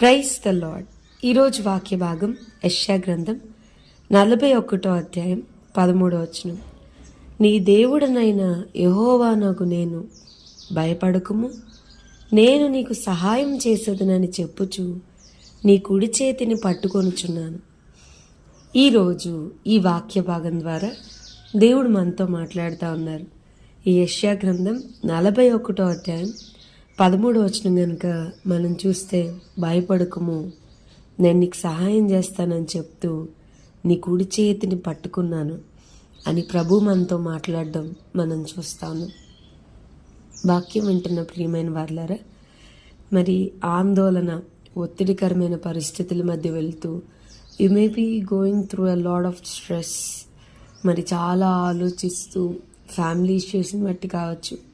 Price the lord ఈరోజు వాక్య భాగం యష్యా గ్రంథం నలభై ఒకటో అధ్యాయం పదమూడో వచనం. నీ దేవుడనైన యహోవానకు నేను భయపడకుము. నేను నీకు సహాయం చేసేదనని చెప్పుచు నీ కుడి చేతిని పట్టుకొనుచున్నాను. ఈరోజు ఈ వాక్య భాగం ద్వారా దేవుడు మనతో మాట్లాడుతూ ఉన్నారు. ఈ యష్యా గ్రంథం నలభై ఒకటో అధ్యాయం పదమూడు వచ్చిన కనుక మనం చూస్తే భయపడకము. నేను నీకు సహాయం చేస్తానని చెప్తూ నీ కుడి చేతిని పట్టుకున్నాను అని ప్రభు మనతో మాట్లాడడం మనం చూస్తాను వాక్యం వింటున్న ప్రియమైన వర్లరా మరి ఆందోళన ఒత్తిడికరమైన పరిస్థితుల మధ్య వెళ్తూ you may be going through a lot of stress మరి చాలా ఆలోచిస్తూ ఫ్యామిలీ ఇష్యూస్ని బట్టి కావచ్చు.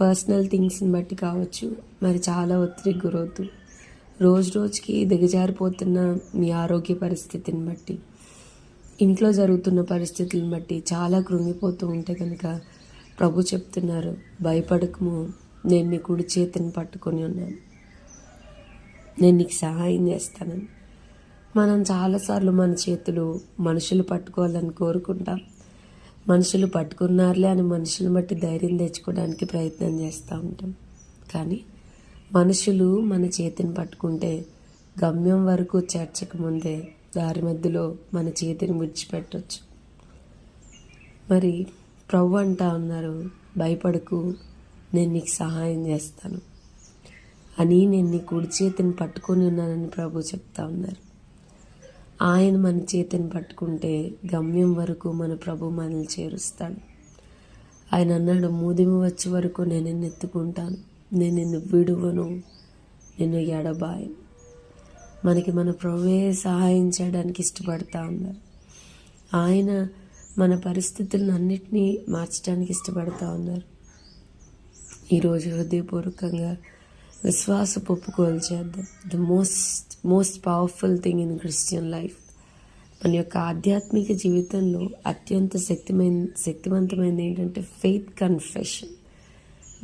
పర్సనల్ థింగ్స్ని బట్టి కావచ్చు. మరి చాలా ఒత్తిడికి గురవుతూ రోజు రోజుకి దిగజారిపోతున్న మీ ఆరోగ్య పరిస్థితిని బట్టి ఇంట్లో జరుగుతున్న పరిస్థితులను బట్టి చాలా కృంగిపోతూ ఉంటే కనుక ప్రభు చెప్తున్నారు భయపడకము నేను నీ కుడి చేతిని పట్టుకొని ఉన్నాను. నేను నీకు సహాయం చేస్తానని. మనం చాలాసార్లు మన చేతులు మనుషులు పట్టుకోవాలని కోరుకుంటాం. మనుషులు పట్టుకున్నారులే అని మనుషులను బట్టి ధైర్యం తెచ్చుకోవడానికి ప్రయత్నం చేస్తూ ఉంటాం. కానీ మనుషులు మన చేతిని పట్టుకుంటే గమ్యం వరకు చేర్చక ముందే దారి మధ్యలో మన చేతిని విడిచిపెట్టచ్చు. మరి ప్రభు అంటా ఉన్నారు భయపడకు నేను నీకు సహాయం చేస్తాను. అని నేను నీ కుడి చేతిని పట్టుకొని ఉన్నానని ప్రభు చెప్తా ఉన్నారు. ఆయన మన చేతిని పట్టుకుంటే గమ్యం వరకు మన ప్రభు మనల్ని చేరుస్తాడు. ఆయన అన్నాడు మూదిమి వచ్చే వరకు నేను నిన్ను ఎత్తుకుంటాను. నేను నిన్ను విడువను. నిన్ను ఎడబాయను. మనకి మన ప్రభువే సహాయం చేయడానికి ఇష్టపడతా ఉన్నారు. ఆయన మన పరిస్థితులను అన్నిటినీ మార్చడానికి ఇష్టపడతా ఉన్నారు. ఈరోజు హృదయపూర్వకంగా విశ్వాస ఒప్పుకోలు చేద్దాం the most most powerful thing in Christian life మన యొక్క ఆధ్యాత్మిక జీవితంలో అత్యంత శక్తిమైన శక్తివంతమైనది ఏంటంటే ఫెయిత్ కన్ఫెషన్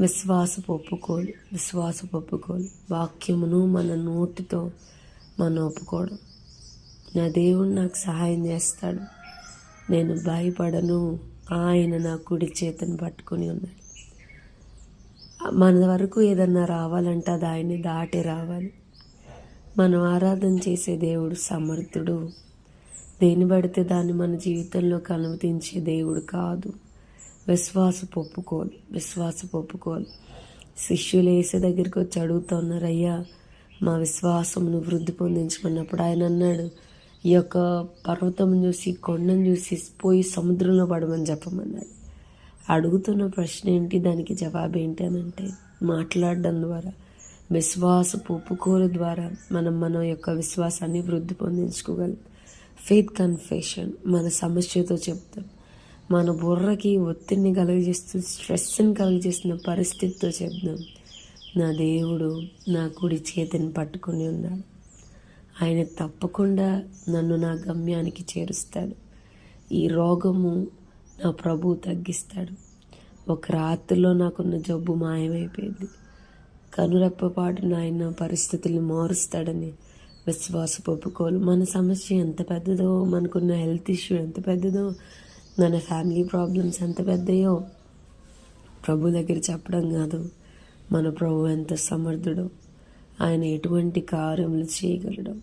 విశ్వాసపు ఒప్పుకోలు విశ్వాసపు ఒప్పుకోలు. వాక్యమును మన నోటితో మనం ఒప్పుకోవడం. నా దేవుడు నాకు సహాయం చేస్తాడు. నేను భయపడను. ఆయన నా కుడి చేతిని పట్టుకొని ఉన్నాడు. మన వరకు ఏదన్నా రావాలంటే అది ఆయన్ని దాటి రావాలి. మనం ఆరాధన చేసే దేవుడు సమర్థుడు. దేని పడితే దాన్ని మన జీవితంలోకి అనుమతించే దేవుడు కాదు. విశ్వాస ఒప్పుకోలు విశ్వాస ఒప్పుకోలు శిష్యులు వేసే దగ్గరికి వచ్చి అడుగుతున్నారయ్యా మా విశ్వాసమును వృద్ధి పొందించుకున్నప్పుడు ఆయన అన్నాడు ఈ యొక్క పర్వతం చూసి కొండను చూసి పోయి సముద్రంలో పడమని చెప్పమన్నాడు. అడుగుతున్న ప్రశ్న ఏంటి దానికి జవాబు ఏంటి అని అంటే మాట్లాడడం ద్వారా విశ్వాస ఒప్పుకోలు ద్వారా మనం మన యొక్క విశ్వాసాన్ని వృద్ధి పొందించుకోగలం. ఫెయిత్ కన్ఫెషన్ మన సమస్యతో చెప్తాం. మన బుర్రకి ఒత్తిడిని కలుగజేస్తూ స్ట్రెస్ని కలుగజేస్తున్న పరిస్థితితో చెప్దాం నా దేవుడు నా కుడి చేతిని పట్టుకొని ఉన్నాడు. ఆయన తప్పకుండా నన్ను నా గమ్యానికి చేరుస్తాడు. ఈ రోగము నా ప్రభువు తగ్గిస్తాడు. ఒక రాత్రిలో నాకున్న జబ్బు మాయమైపోయింది. కనురెప్పపాటు నాయన పరిస్థితుల్ని మారుస్తాడని విశ్వాస ఒప్పుకోలు మన సమస్య ఎంత పెద్దదో మనకున్న హెల్త్ ఇష్యూ ఎంత పెద్దదో మన ఫ్యామిలీ ప్రాబ్లమ్స్ ఎంత పెద్దయో ప్రభు దగ్గర చెప్పడం కాదు. మన ప్రభు ఎంత సమర్థుడో ఆయన ఎటువంటి కార్యములు చేయగలడో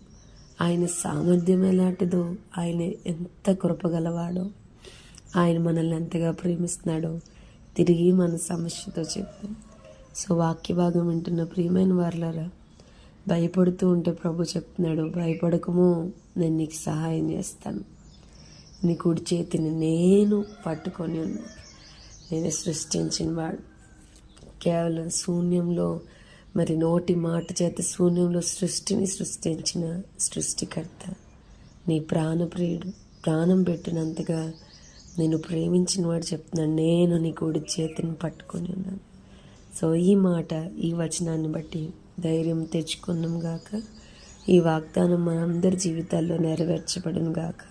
ఆయన సామర్థ్యం ఎలాంటిదో ఆయన ఎంత కృపగలవాడో ఆయన మనల్ని ఎంతగా ప్రేమిస్తున్నాడో తిరిగి మన సమస్యతో చెప్తాం సో వాక్య భాగం వింటున్న ప్రియమైన వారులరా భయపడుతూ ఉంటే ప్రభు చెప్తున్నాడు భయపడకము నేను నీకు సహాయం చేస్తాను. నీ కుడి చేతిని నేను పట్టుకొని ఉన్నాను నేను సృష్టించిన వాడు. కేవలం శూన్యంలో మరి నోటి మాట చేత శూన్యంలో సృష్టిని సృష్టించిన సృష్టికర్త. నీ ప్రాణప్రియుడు ప్రాణం పెట్టినంతగా నేను ప్రేమించిన వాడు చెప్తున్నాను నేను నీ కుడి చేతిని పట్టుకొని ఉన్నాను. సో ఈ మాట ఈ వచనాన్ని బట్టి ధైర్యం తెచ్చుకున్నాం గాక ఈ వాగ్దానం మనందరి జీవితాల్లో నెరవేర్చబడును గాక.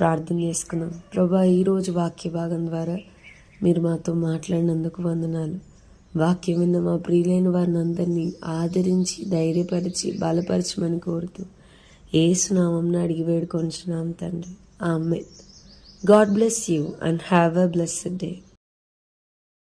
ప్రార్థన చేసుకున్నాం ప్రభా ఈరోజు వాక్య భాగం ద్వారా మీరు మాతో మాట్లాడినందుకు వందనాలు. వాక్యం విన్న మా ప్రియులైన వారిని అందరినీ ఆదరించి ధైర్యపరిచి బలపరచమని కోరుతూ ఏసునామం అడిగి వేడుకొంచున్నాం తండ్రి. ఆమె God bless you and have a blessed day.